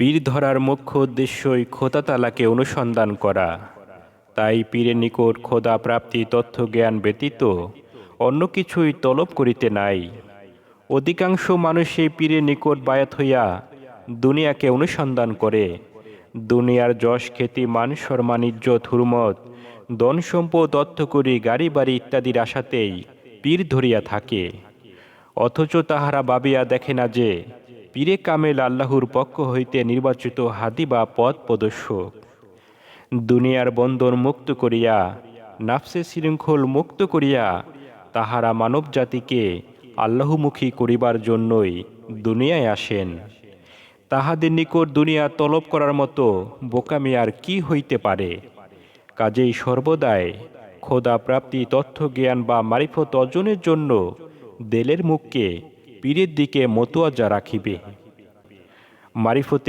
পীর ধরার মুখ্য উদ্দেশ্যই খোদা তালাকে অনুসন্ধান করা। তাই পীরের নিকট খোদা প্রাপ্তি, তথ্য, জ্ঞান ব্যতীত অন্য কিছুই তলব করিতে নাই। অধিকাংশ মানুষই পীরের নিকট বায়াত হইয়া দুনিয়াকে অনুসন্ধান করে। দুনিয়ার যশ, খ্যাতি, মান, সম্মান, ইজ্জত, হুরমত, ধন, সম্পদ অর্থ করি গাড়ি, বাড়ি ইত্যাদির আশাতেই পীর ধরিয়া থাকে। অথচ তাহারা ভাবিয়া দেখে না যে পীরে কামেল আল্লাহর পক্ষ হইতে নির্বাচিত হাদি বা পথ প্রদর্শক। দুনিয়ার বন্ধন মুক্ত করিয়া, নাফসে শৃঙ্খল মুক্ত করিয়া, তাহারা মানব জাতিকে আল্লাহমুখী করিবার জন্যই দুনিয়ায় আসেন। তাহাদের নিকট দুনিয়া তলব করার মতো বোকামি আর কি হইতে পারে? কাজেই সর্বদাই খোদা প্রাপ্তি তথ্য জ্ঞান বা মারিফত অর্জনের জন্য দেলের মুখকে পীরের দিকে মতোয়াজা রাখিবে। মারিফতে